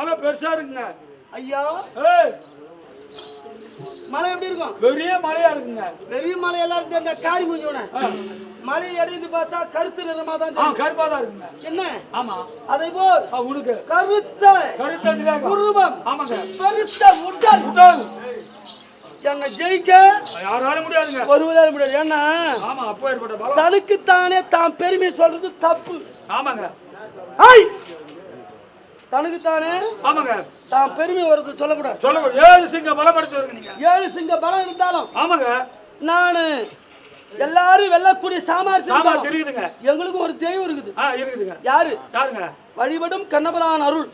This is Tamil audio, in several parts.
மலை பெருசா இருக்குங்க. ஐயா. ஏய் மலை எப்படி இருக்கும்? பெரிய மலையா இருக்குங்க. பெரிய மலை எல்லாரும் தெரிஞ்ச காரி முடிஞ்சவன மலை இடைந்து பார்த்தா கருத்து நிறமா தான். கருப்பா தான் இருக்குங்க. என்ன? ஆமா. அதை போல் உனக்கு கருத்த கருத்ததுல உருவம். ஆமாங்க. பெருத்த உடல். உடல். என்னை ஜெயிக்க யாராலும் முடியாதுங்க. ஒருவரால் முடியாது. ஏன்னா ஆமா அப்போ ஏற்பட்ட தனக்குத்தானே தான் பெருமை சொல்றது தப்பு. ஆமாங்க. ஐய்! தனக்குத்தானே? ஆமாங்க. தான் பெருமை வருது சொல்லக்கூடாது. சொல்ல ஏழு சிங்க பலப்படுத்தி வருங்க நீங்க. ஏழு சிங்க பலம் இருந்தாலும் ஆமாங்க. நானு எல்லாரும் வெல்லக்கூடிய சாமர்த்தியம் தெரியுதுங்க. எங்களுக்கு ஒரு தெய்வம் இருக்குது. ஆ இருக்குதுங்க. யாரு? யாருங்க? வழிபடும் கண்ணபரான் அருள்.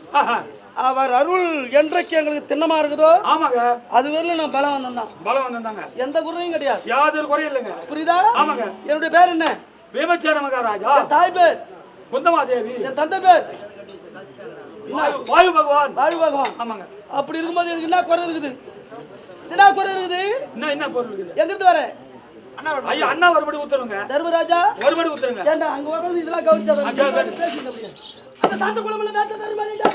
அவர் அருள் என்றைக்கு எங்களுக்கு திண்ணமா இருக்குதோ ஆமாங்க. அது வரல நான் பலம் வந்தேன் பலம் வந்திருந்தாங்க எந்த குறையும் கிடையாது. யாதொரு குறையும் இல்லைங்க. புரியுதா? ஆமாங்க. என்னுடைய பேர் என்ன? பீமச்சேர மகாராஜா. தாய் பேர்? குந்தமாதேவி. என் தந்தை பேர்? வாயு- வாயு பகவான். வாழு பகவான். ஆமாங்க. அப்படி இருக்கும்போது எனக்கு என்ன குறை இருக்குது? என்ன குறை இருக்குது? என்ன என்ன பொருள் இருக்குது? எங்கிருந்து வர? ஐயா அண்ணா ஒருபடி ஊத்துருங்க தர்மராஜா? ஒருபடி ஊத்துருங்க ஏண்டா அங்க உட்கார்ந்து இதெல்லாம் அப்படியே. அந்த தாத்த குளம்ல தாத்த தர்மராஜா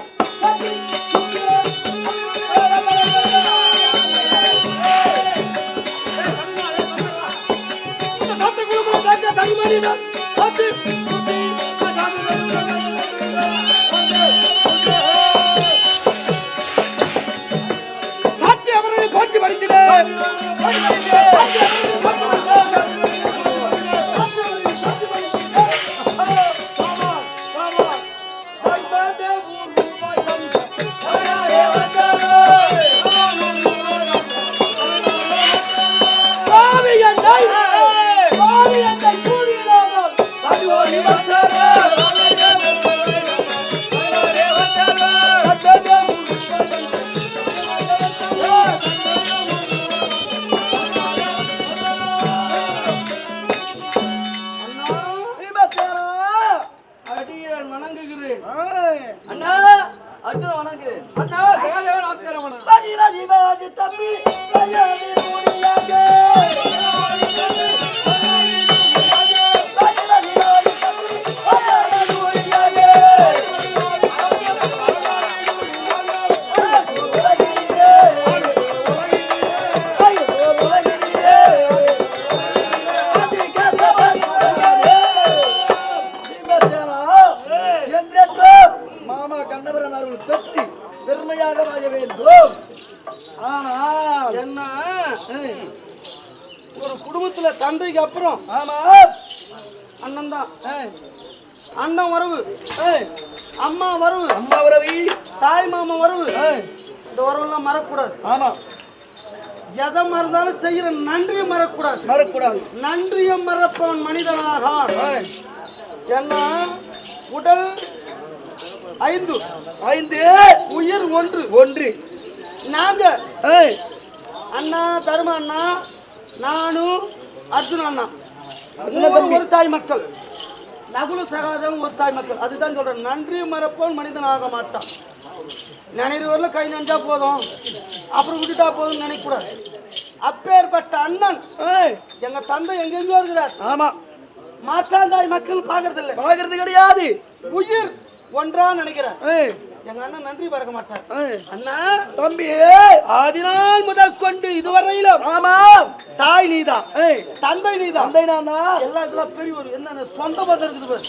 Hoje vai ver. அண்ணா அர்ஜுன வணங்குறேன் அண்ணா நமஸ்காரம் தம்பி. ஒரு குடும்பத்துல தந்தைக்கு அப்புறம் ஆமா. அண்ணன் தான். அண்ணன் வரவு. அம்மா வரவு. அம்மா வரவி. தாய் மாமா வரவு. இந்த வரவெல்லாம் மறக்கக்கூடாது. ஆமா. எதை மறந்தாலும் செய்யற நன்றி மறக்கக்கூடாது. மறக்கக்கூடாது. நன்றியும் மறப்பவன் மனிதனாக என்ன உடல் ஐந்து. ஐந்து. உயிர் ஒன்று. ஒன்று. நாங்க. அண்ணா தரும அண்ணா நானும் அர்ஜுன அண்ணா. ஒரு தாய் மக்கள். நகுல சகாதம் ஒரு தாய் மக்கள். அதுதான் சொல்றேன். நன்றி மறப்பவன் மனிதன் ஆக மாட்டான். நினைவுல கை நஞ்சா போதும். அப்புறம் விட்டுட்டா போதும் நினைக்கூடாது. அப்பேற்பட்ட அண்ணன். எங்க தந்தை எங்கெங்கோ இருக்கிறார். ஆமா. மாற்றாந்தாய் மக்கள் பாக்குறது இல்ல பாக்குறது கிடையாது. உயிர் ஒன்றா நினைக்கிறார் எங்க அண்ணன் நன்றி பறக்க மாட்டார். அண்ணா. தம்பி ஆதிநாள் முதல் கொண்டு இதுவரையிலும் ஆமா தாய் நீதான் தந்தை நீதான் தந்தை நானா எல்லாம் இதெல்லாம் பெரிய ஒரு என்ன சொந்த பந்தம் இருக்குது பாரு.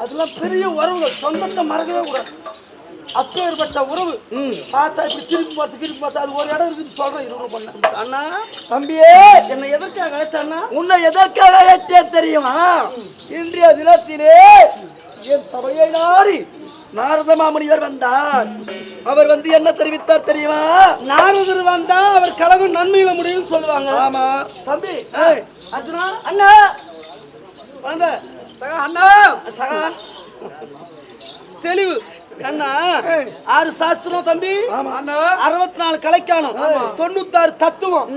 அதெல்லாம் பெரிய உறவுகள் சொந்தத்தை மறக்கவே கூடாது. அப்பேற்பட்ட உறவு. பார்த்தா இப்படி திருப்பி பார்த்து திருப்பி பார்த்தா அது ஒரு இடம் இருக்குது சொல்றேன். இருபது பண்ண அண்ணா. தம்பியே. என்னை எதற்காக அழைத்தாண்ணா உன்னை எதற்காக அழைத்தேன் தெரியுமா? இன்றைய தினத்திலே என் சபையை நாடி நாரத மாமுனிவர் வந்தார்? அவர் வந்து என்ன தெரிவித்தார் தெரியுமா? நாரதர் வந்தா அவர் கழகம் நன்மையில முடியும்னு சொல்லுவாங்க. ஆமா. தம்பி அர்ஜுனா அண்ணா. வந்த சகா அண்ணா. சகா. தெளிவு. அண்ணா ஆறு சாஸ்திரம் தம்பி. அறுபத்தி நாலு கலைக்காணும் தொண்ணூத்தாறு தத்துவம்.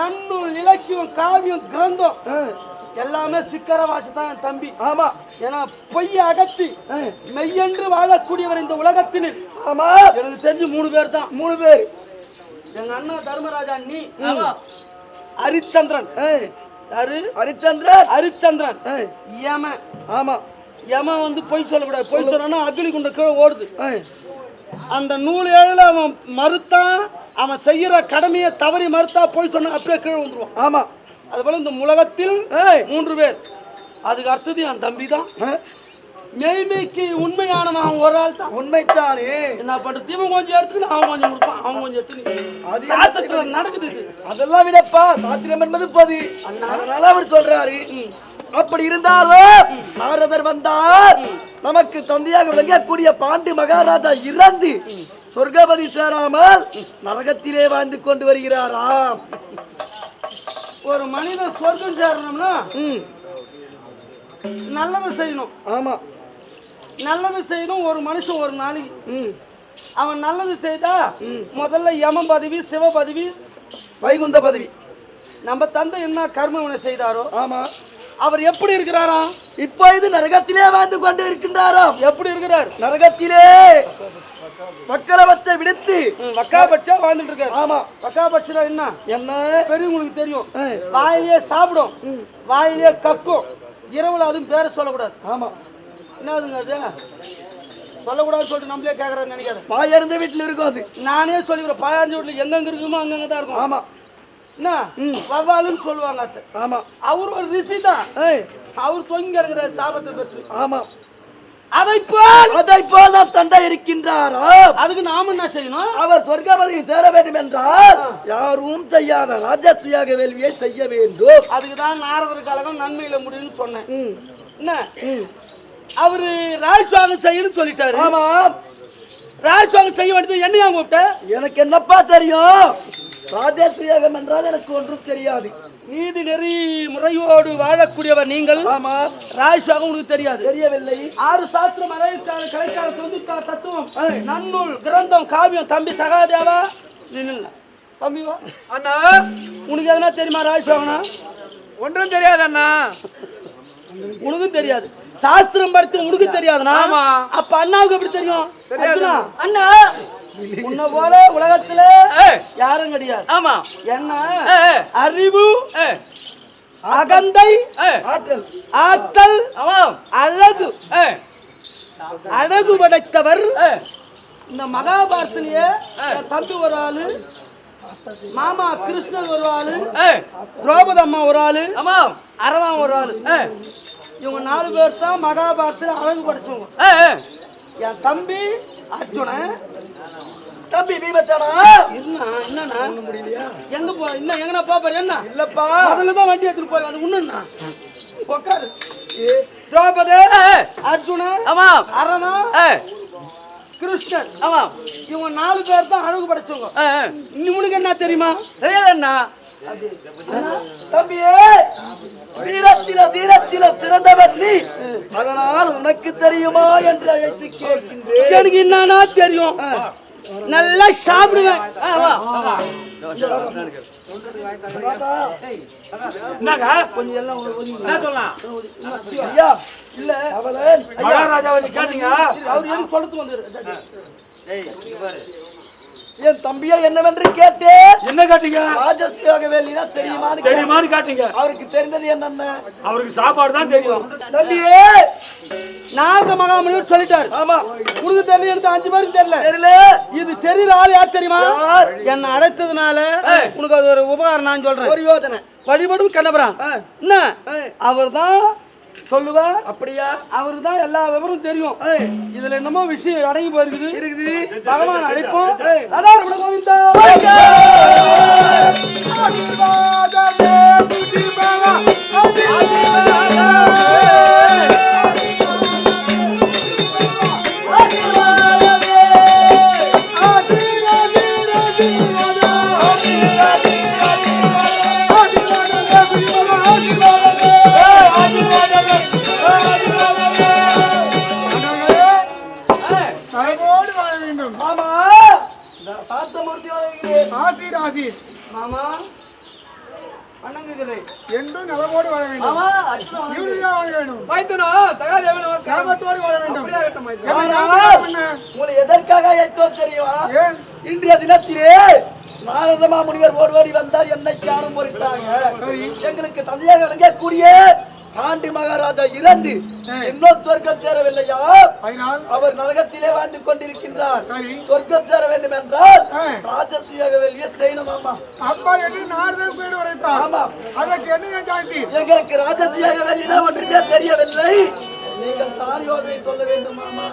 நன்னூல் இலக்கியம் காவியம் கிரந்தம். எல்லாமே சிக்கர வாசி தான் என் தம்பி. ஆமா. ஏன்னா பொய் அகத்தி மெய்யென்று வாழக்கூடியவர் இந்த உலகத்தில் ஆமா. எனக்கு தெரிஞ்சு மூணு பேர் தான். மூணு பேர். எங்க அண்ணன் தர்மராஜா நீ ஹரிச்சந்திரன் யாரு? ஹரிச்சந்திரன் ஹரிச்சந்திரன் யம. ஆமா. யம வந்து பொய் சொல்லக்கூடாது. பொய் சொன்னா அக்னி குண்ட கீழே ஓடுது. அந்த நூல் ஏழில் அவன் மறுத்தான் அவன் செய்யற கடமையை தவறி மறுத்தா போய் சொன்னா அப்படியே கீழே வந்துருவான் ஆமா. அதுபோல இந்த உலகத்தில். மூன்று பேர். அதுக்கு அடுத்தது என் தம்பி தான். மெய்மைக்கு உண்மையானவன் அவன் ஒரு ஆள் தான். உண்மைத்தானே? என்ன பண்றது? இவன் கொஞ்சம் எடுத்துக்கணும் அவன் கொஞ்சம் கொடுப்பான். அவன் கொஞ்சம் எடுத்துக்கணும் சாஸ்திரத்துல நடக்குது இது. அதெல்லாம் விடப்பா. சாத்திரம் என்பது பதி. அதனால அவர் சொல்றாரு. அப்படி இருந்தாலும் நாரதர் வந்தார். நமக்கு தந்தையாக விளங்கக்கூடிய பாண்டி மகாராஜா இறந்து சொர்க்கபதி சேராமல் நரகத்திலே வாழ்ந்து கொண்டு வருகிறாராம். ஒரு மனிதன் சொர்க்கம் சேரணும்னா ம், நல்லதை செய்யணும். ஆமா. நல்லது செய்யணும் ஒரு மனுஷன் ஒரு நாளைக்கு. ம், அவன் நல்லது செய்தா முதல்ல யம பதவி சிவ பதவி வைகுந்த பதவி. நம்ம தந்தை என்ன கர்மவினை செய்தாரோ? ஆமா. அவர் எப்படி இருக்கிறாராம் இப்போ இது நரகத்திலே வாழ்ந்து கொண்டு இருக்கின்றாராம் எப்படி இருக்கிறார்? நரகத்திலே. மக்களவத்தை விடுத்து ம், வக்காபட்சா வாழ்ந்துட்டு இருக்காரு ஆமா வக்காபட்சா என்ன? என்ன? பெரியவங்களுக்கு தெரியும். வாயிலேயே சாப்பிடும் வாயிலேயே கக்கும். இரவுல அதுவும் பேரை சொல்லக்கூடாது. ஆமா. என்னதுங்க அது? சொல்லக்கூடாதுன்னு சொல்லிட்டு நம்மளே கேட்கறான்னு நினைக்காத. பாயர்ந்த வீட்டுல இருக்கும் அது. நானே சொல்லிக்கிறேன் பாயாஞ்சி வீட்டில் எங்கெங்க இருக்குமோ அங்கங்க தான் இருக்கும். ஆமா. என்ன? வவ்வாலுன்னு சொல்லுவாங்க அத்தை. ஆமா. அவர் ஒரு ரிஷி தான். அவர் தொங்கி இருக்கிற சாபத்தை பெற்று. ஆமா. அதை போல் அதை போல தந்தை இருக்கின்றாரா? அதுக்கு நாம என்ன செய்யணும்? அவர் சொர்க்கபதியில் சேர வேண்டும் என்றால் யாரும் செய்யாத ராஜஸ்ரீயாக வேள்வியை செய்ய வேண்டும். அதுக்கு தான் நாரதர் கழகம் நன்மையில முடியும்னு சொன்னேன். ம், என்ன? அவரு ராஜ்வாகம் செய்யணும்னு சொல்லிட்டாரு. ஆமா. ராஜ்வாகம் செய்ய வேண்டியது என்னையா கூப்பிட்ட? எனக்கு என்னப்பா தெரியும்? ராஜஸ்ரீயாகம் என்றால் எனக்கு ஒன்றும் தெரியாது. நீதி நெறி முறையோடு வாழக்கூடியவர் நீங்கள்? ஆமா. ராஜ்வாகம் உனக்கு தெரியாது. தெரியவில்லை. ஆறு சாஸ்திரம் அரைக்கால கலைக்கால தொந்துக்கா தத்துவம். நன்னூல் கிரந்தம் காவியம். தம்பி சகாதேவா? நீ நில்லு. தம்பி வா. அண்ணா உனக்கு எதனா தெரியுமா ராஜ்வாகனா ஒன்றும் தெரியாது அண்ணா. உனக்கும் தெரியாது. சாஸ்திரம் படித்து உனக்கு தெரியாதுனா ஆமா. அப்ப அண்ணாவுக்கு எப்படி தெரியும்? அண்ணா உன்னை போல உலகத்துல. யாரும் கிடையாது ஆமா என்ன. அறிவு. அகந்தை. ஆற்றல் ஆத்தல் ஆமா அழகு. அழகு படைத்தவர். இந்த மகாபாரத்திலேயே தம்பி ஒரு ஆளு மாமா கிருஷ்ணன் ஒரு ஆளு. திரௌபதி அம்மா ஒரு ஆளு ஆமா அரவான் ஒரு ஆளு. இவங்க நாலு பேர் தான் மகாபாரத்தில் அழகு படைச்சவங்க. என் தம்பி அர்ஜுனன் தம்பி பீமத்தானா என்ன என்னண்ணா? முடியலையா எங்க போ என்ன எங்கண்ணா பாப்பாரு என்ன? இல்லப்பா. முதல்ல தான் வண்டி எடுத்துட்டு போய் அது உண்ணுண்ணா உட்காரு திரௌபதி ஏய். அர்ஜுனன் ஆமா. ஏய். கிருஷ்ணன் ஆமா. இவங்க நாலு பேர் தான் அழகு படைச்சவங்க. இவனுக்கு என்ன தெரியுமா? தெரியாது அண்ணா. தம்பியே வீரத்தில தீரத்தில பிறந்தவர் நீ. அதனால் உனக்கு தெரியுமா என்று அழைத்து கேட்கின்றேன். எனக்கு என்னன்னா தெரியும். நல்லா சாப்பிடுவேன். இல்ல. மகாராஜாவை கேட்டீங்க? அவர் எதுவும் சொல்றது வந்து என் தம்பியை என்னவென்று கேட்டேன். என்ன கேட்டீங்க? ராஜஸ்ரீயாக வேலினா தெரியுமான்னு கேட்டேன். தெரியுமான்னு கேட்டீங்க. அவருக்கு தெரிந்தது என்னென்ன? அவருக்கு சாப்பாடு தான் தெரியும். தம்பியே நாரத மகாமணிவர் சொல்லிட்டாரு. ஆமா. உனக்கு தெரியல எனக்கு அஞ்சு பேருக்கு தெரியல. தெரியல. இது தெரியுற ஆள் யார் தெரியுமா? என்ன அழைத்ததுனால உனக்கு அது ஒரு உபகாரம் நான் சொல்றேன். ஒரு யோசனை. வழிபடும் கண்ணபுரம் ஆ. என்ன? அவர் தான் சொல்லுவார் அப்படியா? அவருக்கு தான் எல்லா விவரம் தெரியும். இதுல என்னமோ விஷயம் அடங்கி போயிருக்குது. இருக்குது. பகவான் அழைப்போம். அதான் ரமண கோவிந்தா. வணங்குகிறேன். என்றும் நலமோடு வாழ வேண்டும். யூரியா வாழ வேண்டும். மைத்துனா சகாதேவன் சாபத்தோடு வாழ வேண்டும்? உங்களை எதற்காக அழைத்தோ தெரியுமா? இன்றைய தினத்திலே நாரதமா முனிவர் ஓடி ஓடி வந்தார் என்னை காணும் பொருட்டாங்க சரி. எங்களுக்கு தந்தையாக விளங்கக்கூடிய பாண்டி மகாராஜா இறந்து இன்னும் சொர்க்கம் சேரவில்லையா? அவர் நரகத்திலே வாழ்ந்து கொண்டிருக்கின்றார். சரி. சொர்க்கம் சேர வேண்டும் என்றால். ராஜசுயாக வெளியே செய்யணும் ஆமா. அப்பா என்று பேர் உரைத்தார் ஆமா. அதற்கு என்ன சாய்த்தீர்? எங்களுக்கு ராஜசுயாக வெளியிட ஒன்றுமே தெரியவில்லை. நீங்கள் தாயோதை சொல்ல வேண்டும் ஆமா.